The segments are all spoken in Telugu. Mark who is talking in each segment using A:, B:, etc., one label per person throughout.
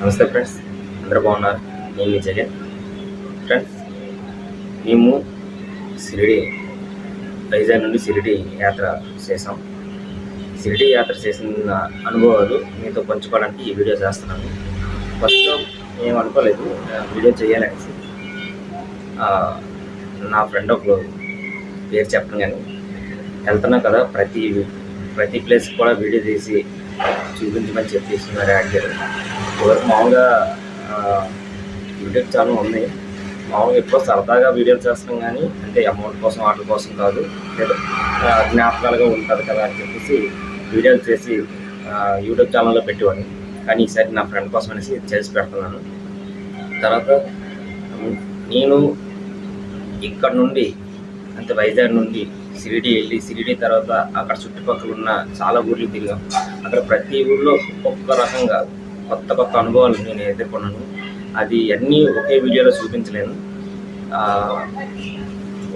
A: నమస్తే ఫ్రెండ్స్. అందరూ బాగున్నారు? నేను మీ జగన్. ఫ్రెండ్స్ మేము షిరిడి వైజాగ్ నుండి షిరిడి యాత్ర చేసాం షిరిడి యాత్ర చేసిన అనుభవాలు మీతో పంచుకోవడానికి ఈ వీడియో చేస్తున్నాను. ఫస్ట్ మేము అనుకోలేదు. వీడియో చేయాలనేసి నా ఫ్రెండ్ ఒకరు పేరు చెప్పను కానీ వెళ్తున్నాం కదా ప్రతి ప్రతి ప్లేస్ కూడా వీడియో తీసి చూపించమని చెప్పేసి మరి అడిగారు మామూలుగా యూట్యూబ్ ఛానల్ ఉంది మామూలుగా ఎక్కువ సరదాగా వీడియోలు చేస్తాం కానీ అంటే అమౌంట్ కోసం వాటి కోసం కాదు. జ్ఞాపకాలుగా ఉంటుంది కదా అని చెప్పేసి వీడియోలు చేసి యూట్యూబ్ ఛానల్లో పెట్టేవాడిని. కానీ ఈసారి నా ఫ్రెండ్ కోసం అనేసి చేసి పెడుతున్నాను. తర్వాత నేను ఇక్కడ నుండి అంటే వైజాగ్ నుండి సిరిడి వెళ్ళి సిరిడి తర్వాత అక్కడ చుట్టుపక్కల ఉన్న చాలా ఊర్లు తిరిగాం. అక్కడ ప్రతి ఊర్లో ఒక్కొక్క రకంగా కొత్త కొత్త అనుభవాలు నేను ఎదుర్కొన్నాను. అది అన్నీ ఒకే వీడియోలో చూపించలేను.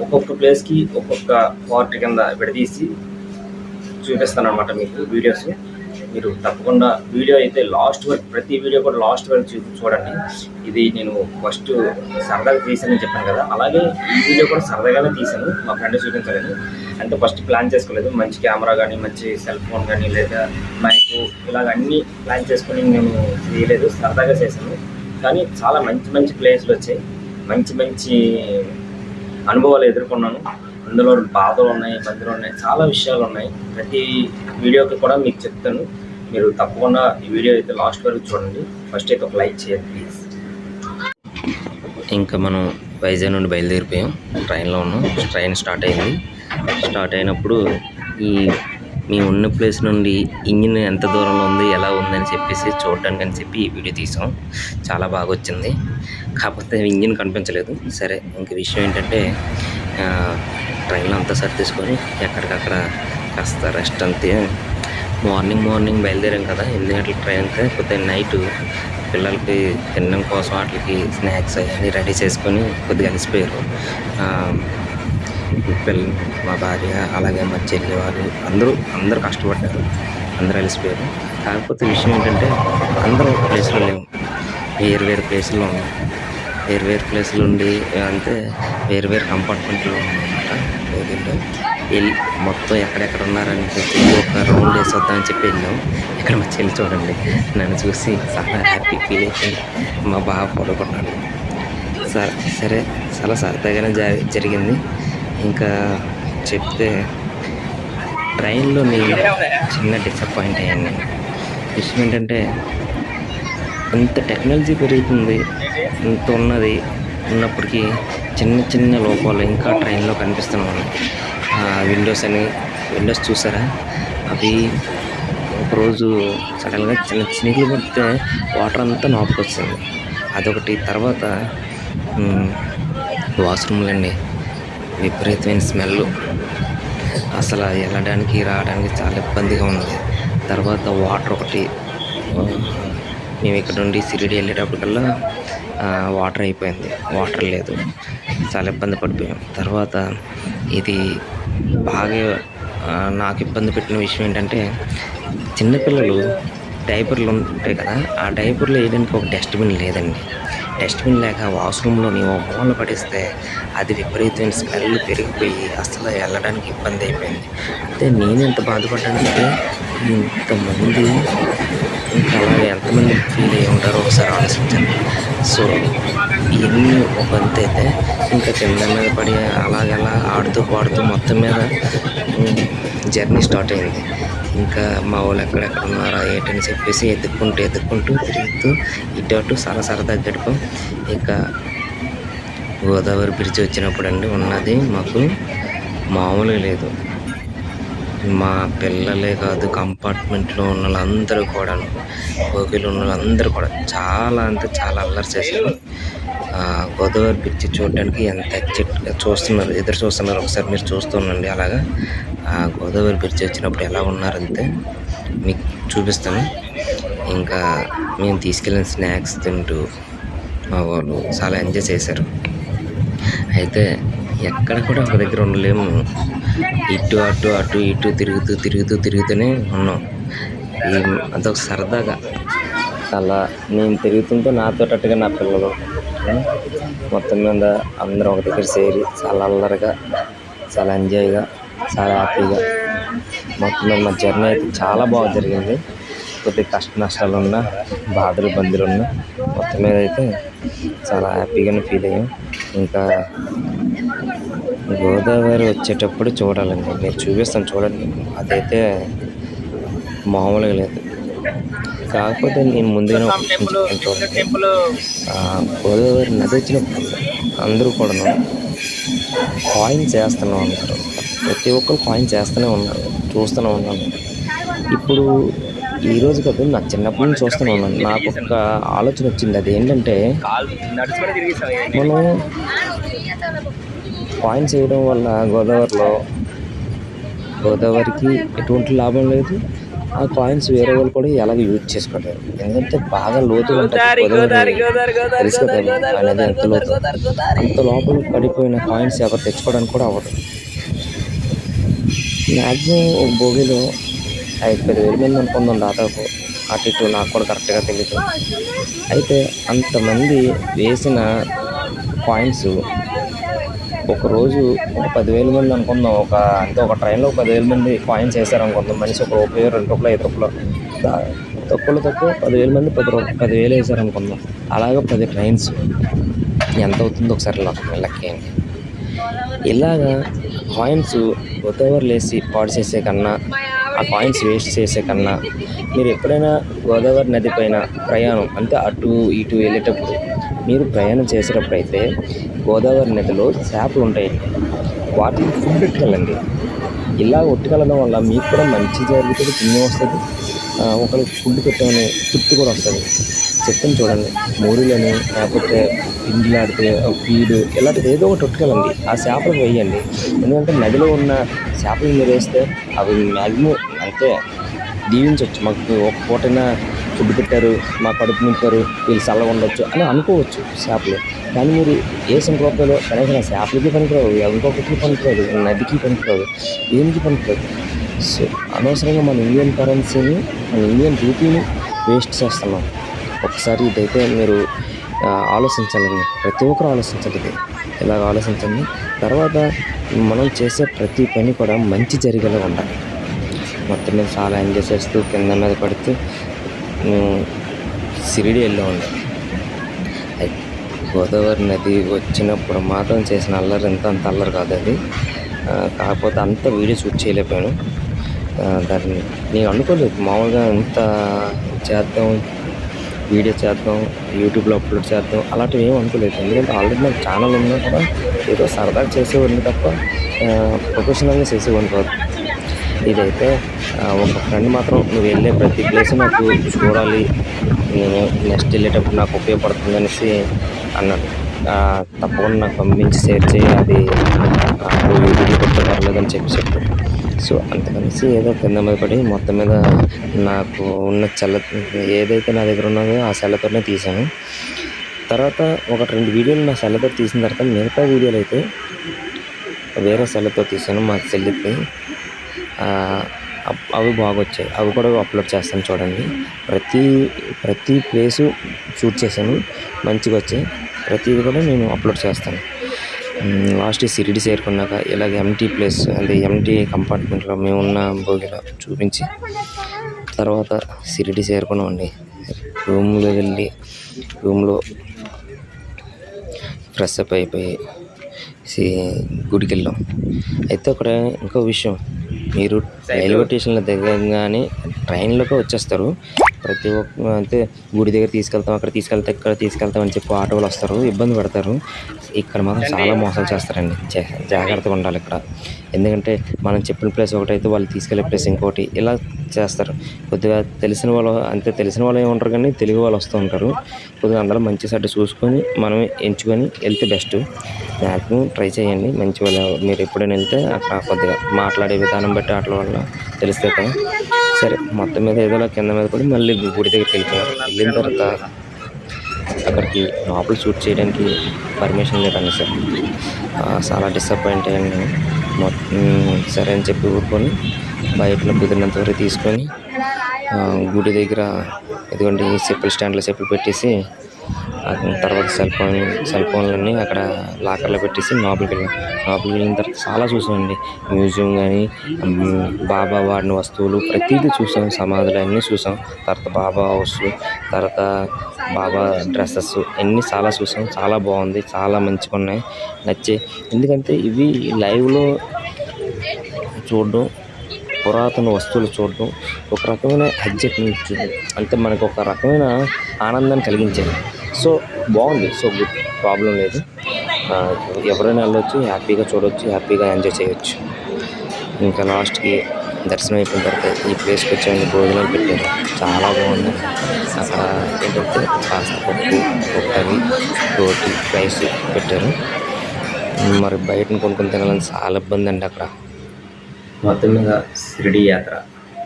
A: ఒక్కొక్క ప్లేస్కి ఒక్కొక్క పార్ట్ కింద విడదీసి చూపిస్తాను అనమాట మీకు వీడియోస్ మీరు తప్పకుండా వీడియో అయితే లాస్ట్ వరకు ప్రతి వీడియో కూడా లాస్ట్ వరకు చూ చూడండి. ఇది నేను ఫస్ట్ సరదాగా తీసానని చెప్పాను కదా. అలాగే ఈ వీడియో కూడా సరదాగానే తీసాను. మా ఫ్రెండ్ చూపించలేదు. అంటే ఫస్ట్ ప్లాన్ చేసుకోలేదు. మంచి కెమెరా కానీ మంచి సెల్ ఫోన్ కానీ లేదా మైక్ ఇలాగ అన్నీ ప్లాన్ చేసుకొని నేను చేయలేదు సరదాగా చేశాను. కానీ చాలా మంచి మంచి ప్లేస్లు వచ్చాయి. మంచి మంచి అనుభవాలు ఎదుర్కొన్నాను. అందులో బాధలు ఉన్నాయి ఇబ్బందులు ఉన్నాయి చాలా విషయాలు ఉన్నాయి. ప్రతి వీడియోకి కూడా మీకు చెప్తాను. మీరు తప్పకుండా ఈ వీడియో అయితే లాస్ట్ వరకు చూడండి. ఫస్ట్ అయితే ఒక లైక్ చేయండి ప్లీజ్. ఇంకా మనం వైజాగ్ నుండి బయలుదేరిపోయాం. ట్రైన్లో ఉన్నాం. ట్రైన్ స్టార్ట్ అయింది. స్టార్ట్ అయినప్పుడు ఈ మేము ఉన్న ప్లేస్ నుండి ఇంజిన్ ఎంత దూరంలో ఉంది ఎలా ఉందని చెప్పేసి చూడడానికి అని చెప్పి వీడియో తీసాం. చాలా బాగా వచ్చింది. కాకపోతే ఇంజిన్ కనిపించలేదు. సరే ఇంక విషయం ఏంటంటే ట్రైన్ ట్రైన్లో అంతా సర్దేసుకొని ఎక్కడికక్కడ కాస్త రెస్ట్ అంతే. మార్నింగ్ మార్నింగ్ బయలుదేరాం కదా. ఎనిమిది గంటల ట్రైన్ అయితే కొద్దిగా నైట్ పిల్లలకి తినడం కోసం వాటికి స్నాక్స్ అవన్నీ రెడీ చేసుకొని కొద్దిగా అలసిపోయారు. పిల్ల మా భార్య అలాగే మా చెల్లి వాళ్ళు అందరూ అందరూ కష్టపడ్డారు. అందరూ అలసిపోయారు. కాకపోతే విషయం ఏంటంటే అందరూ ఒక ప్లేస్లో లేవు వేరు వేరు ప్లేసుల్లో ఉన్నాం. వేరు వేరు ప్లేసులు ఉండి అంటే వేరు వేరు కంపార్ట్మెంట్లో అనమాట బోగిల్లో వెళ్ళి మొత్తం ఎక్కడెక్కడ ఉన్నారని చెప్పి ఒక రౌండ్ వేసి వద్దామని చెప్పి వెళ్ళాం. ఇక్కడ మా చెల్లి చూడండి నన్ను చూసి చాలా హ్యాపీ ఫీల్ అయిపోయింది మా బాగా పడుకున్నాడు సరే సరే చాలా సరదాగానే జరిగింది. ఇంకా చెప్తే ట్రైన్లో నేను చిన్న డిసప్పాయింట్ అయ్యాను విషయం ఏంటంటే ఇంత టెక్నాలజీ పెరుగుతుంది ఇంత ఉన్నది ఉన్నప్పటికీ చిన్న చిన్న లోపాలు ఇంకా ట్రైన్లో కనిపిస్తున్నాయి. విండోస్ అని విండోస్ చూసారా? అవి ఒకరోజు సడన్గా చిన్న చినుకులు పడితే వాటర్ అంతా నాపుకొస్తుంది అదొకటి. తర్వాత వాష్రూమ్లు అండి విపరీతమైన స్మెల్. అసలు వెళ్ళడానికి రావడానికి చాలా ఇబ్బందిగా ఉంది తర్వాత వాటర్ ఒకటి. మేము ఇక్కడ నుండి సిరిడి వెళ్ళేటప్పటికల్లా వాటర్ అయిపోయింది. వాటర్ లేదు. చాలా ఇబ్బంది పడిపోయాం. తర్వాత ఇది బాగా నాకు ఇబ్బంది పెట్టిన విషయం ఏంటంటే చిన్నపిల్లలు డైపర్లు ఉంటాయి కదా ఆ డైపర్లు వేయడానికి ఒక డస్ట్బిన్ లేదండి. డస్ట్బిన్ లేక వాష్రూమ్లోని ఓ మూల పడిస్తే అది విపరీతమైన స్మెల్ పెరిగిపోయి అసలు వెళ్ళడానికి ఇబ్బంది అయిపోయింది. అంటే నేను ఎంత బాధపడ్డానంటే ఇంతమంది ఇంకా అలాగే ఎంతమంది ఫీల్ అయ్యి ఉంటారో ఒకసారి ఆలోచించండి. సో ఇవన్నీ ఒక అంత అయితే ఇంకా కింద మీద పడి అలాగలా ఆడుతూ పాడుతూ మొత్తం మీద జర్నీ స్టార్ట్ అయింది. ఇంకా మా వాళ్ళు ఎక్కడెక్కడ ఉన్నారా ఏంటని చెప్పేసి ఎత్తుక్కుంటూ ఎత్తుక్కుంటూ తిరుగుతూ ఇటు అటు చాలా సరదా గడిపాం. ఇంకా గోదావరి బ్రిడ్జ్ వచ్చినప్పుడు అండి ఉన్నది మాకు మామూలుగా లేదు. మా పిల్లలే కాదు కంపార్ట్మెంట్లో ఉన్న వాళ్ళందరూ కూడా బోగిలో ఉన్న వాళ్ళందరూ కూడా చాలా అంటే చాలా అల్లరి చేశారు. గోదావరి బ్రిడ్జ్ చూడడానికి ఎంత ఎగ్జైట్ చూస్తున్నారు ఎదురు చూస్తున్నారు ఒకసారి మీరు చూస్తుండండి అలాగా. ఆ గోదావరి బ్రిడ్జ్ వచ్చినప్పుడు ఎలా ఉన్నారంటే మీకు చూపిస్తాను. ఇంకా మేము తీసుకెళ్ళిన స్నాక్స్ తింటూ మా వాళ్ళు చాలా ఎంజాయ్ చేశారు. అయితే ఎక్కడ కూడా ఒక దగ్గర ఉండలేము. ఇటు అటు అటు ఇటు తిరుగుతూ తిరుగుతూ తిరుగుతూనే ఉన్నాం. అదొక సరదాగా. అలా నేను తిరుగుతుంటే నాతో అట్టుగా నా పిల్లలు మొత్తం మీద అందరూ ఒక దగ్గర చేరి చాలా అల్లరిగా చాలా ఎంజాయ్గా చాలా హ్యాపీగా. మొత్తం మీద మా జర్నీ అయితే చాలా బాగా జరిగింది. కొద్దిగా కష్ట నష్టాలు ఉన్నా బాధలు బందులు ఉన్నా మొత్తం మీద అయితే చాలా హ్యాపీగానే ఫీల్ అయ్యాం. ఇంకా గోదావరి వచ్చేటప్పుడు చూడాలండి. మీరు చూపిస్తాను చూడండి. అదైతే మామూలుగా లేదు. కాకపోతే నేను ముందుగానే ఆ, గోదావరి నది వచ్చినప్పుడు అందరూ కూడాను కాయిన్స్ వేస్తూనే ఉంటారు. ప్రతి ఒక్కరు కాయిన్స్ వేస్తూనే ఉన్నారు. చూస్తూనే ఉన్నాను ఇప్పుడు ఈ రోజు కదా నాకు చిన్నప్పటి నుంచి చూస్తూనే ఉన్నాను నాకు ఒక ఆలోచన వచ్చింది. అది ఏంటంటే మనం కాయిన్స్ వేయడం వల్ల గోదావరిలో గోదావరికి ఎటువంటి లాభం లేదు. ఆ కాయిన్స్ వేరే వాళ్ళు కూడా ఎలాగ యూజ్ చేసుకోలేరు. ఎందుకంటే బాగా తెలుసు కదా అనేది ఎంత లోతు. అంత లోపల పడిపోయిన కాయిన్స్ ఎవరు తెచ్చుకోవడానికి కూడా అవ్వదు. మ్యాక్సిమం ఒక భోగిలో ఐదు పది మంది అనుకుందాం దాదాపు. అటు ఇటు నాకు కూడా కరెక్ట్గా తెలియదు అయితే అంతమంది వేసిన కాయిన్స్ ఒకరోజు ఒక పదివేల మంది అనుకుందాం. ఒక అంటే ఒక ట్రైన్లో ఒక పదివేల మంది కాయిన్స్ వేశారు అనుకుందాం. మనిషి ఒక రూపాయి రెండు రూపాయలు ఐదు రూపాయలు. దా- తక్కువలో తక్కువ పదివేల మంది పది రూపాయలు పదివేలు వేశారు అనుకుందాం. అలాగే పది ట్రైన్స్ ఎంత అవుతుందో ఒకసారి లెక్క లెక్కేయండి ఇలాగా కాయిన్స్ గోదావరిలో వేసి పాడు చేసే కన్నా ఆ కాయిన్స్ వేస్ట్ చేసే కన్నా మీరు ఎప్పుడైనా గోదావరి నది పైన ప్రయాణం అంటే అటు ఇటు వెళ్ళేటప్పుడు మీరు ప్రయాణం చేసేటప్పుడు అయితే గోదావరి నదిలో చేపలు ఉంటాయి. వాటిని ఫుడ్ పెట్టుకెళ్ళండి ఇలా ఒట్టుకెళ్ళడం వల్ల మీకు కూడా మంచి జరుగుతుంది పుణ్యం వస్తుంది. ఒకరికి ఫుడ్ పెట్టమని తృప్తి కూడా వస్తుంది. చెప్తాను చూడండి. మూరీలని లేకపోతే పిండిలాడితే ఫీడ్ ఇలాంటిది ఏదో ఒకటి ఉట్టుకెళ్ళండి. ఆ చేపలు వేయండి. ఎందుకంటే నదిలో ఉన్న చేపలు మీరు వేస్తే అవి మ్యాక్సిమం అంటే దీవించవచ్చు మాకు ఒక పూటైనా ఫుడ్ పెట్టారు మా కడుపు నింపారు వీళ్ళు చల్లగా ఉండొచ్చు అని అనుకోవచ్చు చేపలు. కానీ మీరు ఏ రూపాయలు కనీసం చేపలకి పనికిరావు ఇంకొకటికి పనికిరాదు నదికి పనికిరాదు దేనికి పనికిరాదు? సో అనవసరంగా మన ఇండియన్ కరెన్సీని మన ఇండియన్ రూపీని వేస్ట్ చేస్తున్నాం. ఒకసారి ఇదైతే మీరు ఆలోచించాలండి. ప్రతి ఒక్కరు ఆలోచించాలి ఇది. ఇలాగ ఆలోచించండి? తర్వాత మనం చేసే ప్రతి పని కూడా మంచి జరిగేలా ఉండాలి. మొత్తం మీద చాలా ఎంజాయ్ చేస్తూ కింద మీద పడుతూ సిరిడి షిరిడి ఉండాలి గోదావరి నది వచ్చినప్పుడు మాత్రం చేసిన అల్లరి ఎంత అంత అల్లరి కాదు అది. కాకపోతే అంత వీడియో షూట్ చేయలేకపోయాను. దాన్ని నేను అనుకోలేదు. మామూలుగా ఇంత చేద్దాం వీడియో చేద్దాం యూట్యూబ్లో అప్లోడ్ చేద్దాం అలాంటివి ఏమి అనుకోలేదు. ఎందుకంటే ఆల్రెడీ నాకు ఛానల్ ఉన్నా కూడా ఏదో సరదాగా చేసేవాడిని తప్ప ప్రొఫెషనల్గా చేసేవాడిని కాదు. ఇదైతే ఒక ఫ్రెండ్ మాత్రం నువ్వు వెళ్ళే ప్రతి ప్లేస్ నాకు చూడాలి నేను నెక్స్ట్ వెళ్ళేటప్పుడు నాకు ఉపయోగపడుతుంది అనేసి అన్నాడు. తప్పకుండా నాకు పంపించి షేర్ చేయి అది వీడియో పర్లేదని చెప్పి చెప్పాడు. సో అంతకనేసి ఏదో కింద మీద పడి మొత్తం మీద నాకు ఉన్న చల్ల ఏదైతే నా దగ్గర ఉన్నదో ఆ సెల్లతోనే తీశాను. తర్వాత ఒక రెండు వీడియోలు నా సెల్లతో తీసిన తర్వాత మిగతా వీడియోలు అయితే వేరే సెల్లతో తీశాను మా చెల్లికి. అప్- అవి బాగా వచ్చాయి అవి కూడా అప్లోడ్ చేస్తాను చూడండి. ప్రతి ప్రతి ప్లేసు షూట్ చేశాను. మంచిగా వచ్చాయి ప్రతిది కూడా నేను అప్లోడ్ చేస్తాను. లాస్ట్ సిరిడి చేరుకున్నాక ఇలాగ ఎంటీ ప్లేస్ అంటే ఎంటీ కంపార్ట్మెంట్లో మేము ఉన్న భోగిలో చూపించి తర్వాత సిరిడి చేరుకున్నామండి. రూమ్లో వెళ్ళి రూమ్లో ఫ్రెష్ అప్ అయిపోయి సి గుడికి వెళ్ళాం. అయితే అక్కడ ఇంకో విషయం మీరు రైల్వే స్టేషన్లో దిగగానే ట్రైన్లోకి వచ్చేస్తారు. ప్రతి ఒక్క అంటే గుడి దగ్గర తీసుకెళ్తాం అక్కడ తీసుకెళ్తే ఇక్కడ తీసుకెళ్తాం అని చెప్పి ఆటో వాళ్ళు వస్తారు ఇబ్బంది పడతారు. ఇక్కడ మాత్రం చాలా మోసాలు చేస్తారండి. జాగ్రత్తగా ఉండాలి ఇక్కడ. ఎందుకంటే మనం చెప్పిన ప్లేస్ ఒకటైతే వాళ్ళు తీసుకెళ్ళే ప్లేస్ ఇంకోటి. ఇలా చేస్తారు. కొద్దిగా తెలిసిన వాళ్ళు అంతే తెలిసిన వాళ్ళు ఏమి ఉంటారు కానీ తెలుగు వాళ్ళు వస్తూ ఉంటారు. కొద్దిగా అందరూ మంచి సైడ్ చూసుకొని మనమే ఎంచుకొని వెళ్తే బెస్ట్. మ్యాక్సిమం ట్రై చేయండి. మంచి వాళ్ళు మీరు ఎప్పుడైనా వెళ్తే అక్కడ కొద్దిగా మాట్లాడే విధానం బట్టి వాటి వల్ల తెలిస్తే కదా. సరే మొత్తం మీద ఏదో కింద మీద పడి మళ్ళీ గుడి దగ్గరికి వెళ్ళిపోయారు. వెళ్ళిన తర్వాత అక్కడికి లోపల షూట్ చేయడానికి పర్మిషన్ లేదండి సార్. చాలా డిసప్పాయింట్ అయ్యాను మొత్తం సరే అని చెప్పి ఊరుకొని బయటలో కుదిరినంత వరకు తీసుకొని
B: గుడి దగ్గర ఇదిగోండి చెప్పులు స్టాండ్లో చెప్పులు పెట్టేసి తర్వాత సెల్ ఫోన్ సెల్ ఫోన్లన్నీ అక్కడ లాకర్లో పెట్టేసి లోపలికి వెళ్ళాం. లోపలికి వెళ్ళిన తర్వాత చాలా చూసామండి. మ్యూజియం కానీ బాబా వాడిన వస్తువులు ప్రతిదీ చూసాం. సమాధులు అన్నీ చూసాం. తర్వాత బాబా హౌస్ తర్వాత బాబా డ్రెస్సెస్ అన్నీ చాలా చూసాం. చాలా బాగుంది. చాలా మంచిగా ఉన్నాయి. నచ్చే ఎందుకంటే ఇవి లైవ్లో చూడడం పురాతన వస్తువులు చూడడం ఒక రకమైన అడ్జెక్ట్ అంటే మనకు ఒక రకమైన ఆనందాన్ని కలిగించేది సో బాగుంది. సో గుడ్ ప్రాబ్లం లేదు. ఎవరైనా వెళ్ళొచ్చు హ్యాపీగా చూడొచ్చు హ్యాపీగా ఎంజాయ్ చేయొచ్చు. ఇంకా లాస్ట్కి దర్శనం అయిపోయిన తర్వాత ఈ ప్లేస్కి వచ్చి భోజనాలు పెట్టారు. చాలా బాగుంది. అక్కడ ఏంటంటే కాస్త పప్పు ఒక కర్రీ రోటీ రైస్ పెట్టారు. మరి బయటను కొనుక్కొని తినాలని చాలా ఇబ్బంది అండి అక్కడ.
A: మొత్తం మీద షిరిడి యాత్ర.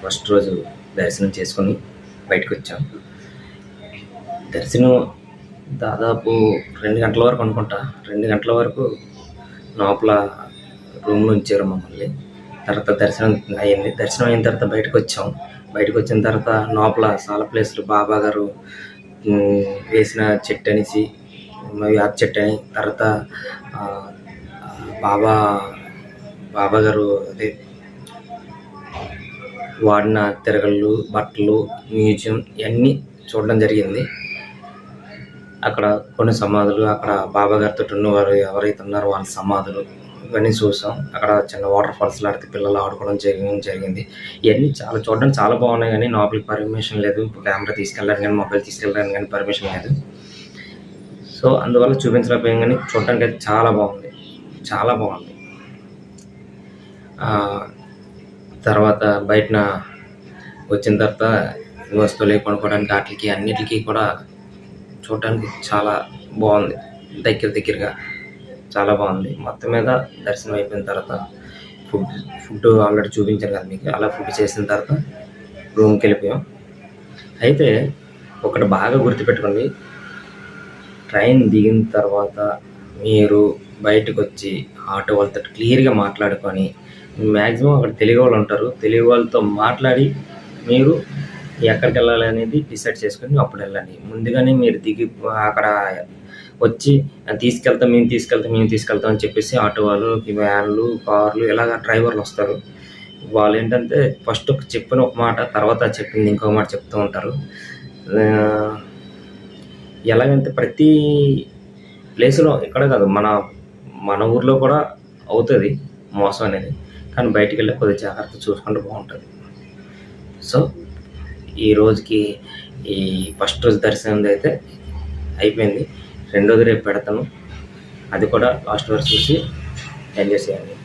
A: ఫస్ట్ రోజు దర్శనం చేసుకొని బయటకు వచ్చాం. దర్శనం దాదాపు రెండు గంటల వరకు అనుకుంటా. రెండు గంటల వరకు లోపల రూమ్లో ఉంచారు మమ్మల్ని. తర్వాత దర్శనం అయింది. దర్శనం అయిన తర్వాత బయటకు వచ్చాం. బయటకు వచ్చిన తర్వాత లోపల చాలా ప్లేస్లు బాబా గారు వేసిన చెట్టు అనేసి వేప చెట్టు అని తర్వాత బాబా బాబా గారు అదే వాడిన తిరగళ్ళు బట్టలు మ్యూజియం ఇవన్నీ చూడడం జరిగింది. అక్కడ కొన్ని సమాధులు అక్కడ బాబా గారితో ఉన్నవారు ఎవరైతే ఉన్నారో వాళ్ళ సమాధులు ఇవన్నీ చూసాం. అక్కడ చిన్న వాటర్ ఫాల్స్ లాంటి పిల్లలు ఆడుకోవడం జరిగింది జరిగింది. ఇవన్నీ చాలా చూడడానికి చాలా బాగున్నాయి కానీ లోపలికి పర్మిషన్ లేదు. కెమెరా తీసుకెళ్ళడానికి కానీ మొబైల్ తీసుకెళ్ళడానికి కానీ పర్మిషన్ లేదు. సో అందువల్ల చూపించలేకపోయాం కానీ చూడడానికి అయితే చాలా బాగుంది. చాలా బాగుంది. తర్వాత బయటన వచ్చిన తర్వాత వస్తువులు కొనుక్కోవడానికి వాటికి అన్నిటికీ కూడా చూడడానికి చాలా బాగుంది. దగ్గర దగ్గరగా చాలా బాగుంది. మొత్తం మీద దర్శనం అయిపోయిన తర్వాత ఫుడ్ ఫుడ్ ఆల్రెడీ చూపించాను కదా మీకు. అలా ఫుడ్ చేసిన తర్వాత రూమ్కి వెళ్ళిపోయాం. అయితే ఒకటి బాగా గుర్తుపెట్టుకోండి. ట్రైన్ దిగిన తర్వాత మీరు బయటకు వచ్చి ఆటో వాళ్ళతో క్లియర్గా మాట్లాడుకొని మ్యాక్సిమం అక్కడ తెలుగు వాళ్ళు ఉంటారు. తెలుగు వాళ్ళతో మాట్లాడి మీరు ఎక్కడికి వెళ్ళాలి అనేది డిసైడ్ చేసుకుని అప్పుడు వెళ్ళండి ముందుగానే మీరు దిగి అక్కడ వచ్చి తీసుకెళ్తాం మేము తీసుకెళ్తాం మేము తీసుకెళ్తాం అని చెప్పేసి ఆటో వాళ్ళు వ్యాన్లు కార్లు ఇలాగ డ్రైవర్లు వస్తారు. వాళ్ళు ఏంటంటే ఫస్ట్ చెప్పిన ఒక మాట తర్వాత చెప్పింది ఇంకొక మాట చెప్తూ ఉంటారు. ఎలాగంటే ప్రతి ప్లేస్లో ఇక్కడ కాదు మన మన ఊర్లో కూడా అవుతుంది మోసం అనేది. కానీ బయటికి వెళ్ళి కొద్దిగా జాగ్రత్త చూసుకుంటే బాగుంటుంది. సో ఈ రోజుకి ఈ ఫస్ట్ రోజు దర్శనం అయితే అయిపోయింది. రెండోది రేపు పెడతాను అది కూడా లాస్ట్ వరకు చూసి ఎంజాయ్ చేయండి.